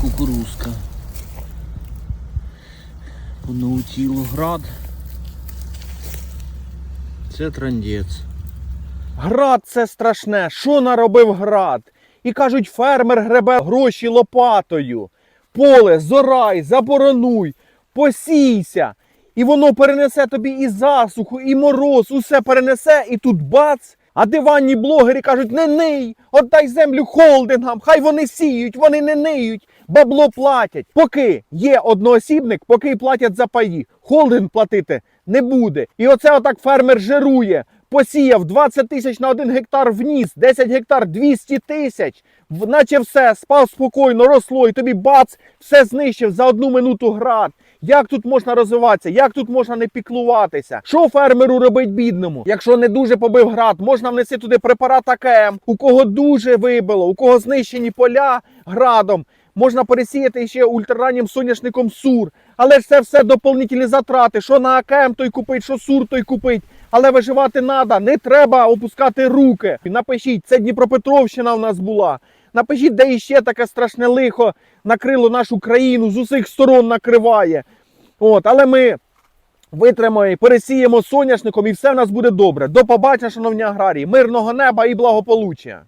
кукурузка. По град. Це трандець. Град це страшне. Що наробив град? І кажуть, фермер гребе гроші лопатою. Поле, зорай, заборонуй, посійся. І воно перенесе тобі і засуху, і мороз, усе перенесе, і тут бац. А диванні блогери кажуть, не ний, отдай землю холдингам, хай вони сіють, вони не ниють, бабло платять. Поки є одноосібник, поки платять за паї, холдинг платити не буде. І оце отак фермер жирує. Посіяв 20 тисяч на один гектар вніс, 10 гектар 200 тисяч. Наче все, спав спокійно, росло, і тобі бац, все знищив за одну минуту град. Як тут можна розвиватися? Як тут можна не піклуватися? Що фермеру робить бідному? Якщо не дуже побив град, можна внести туди препарат АКМ, у кого дуже вибило, у кого знищені поля градом. Можна пересіяти ще ультрараннім соняшником сур. Але ж це все доповнительні затрати. Що на АКМ той купить, що сур той купить. Але виживати треба, не треба опускати руки. Напишіть, це Дніпропетровщина у нас була. Напишіть, де іще таке страшне лихо накрило нашу країну, з усіх сторон накриває. От, але ми витримаємо, пересіємо соняшником і все в нас буде добре. До побачення, шановні аграрії, мирного неба і благополуччя.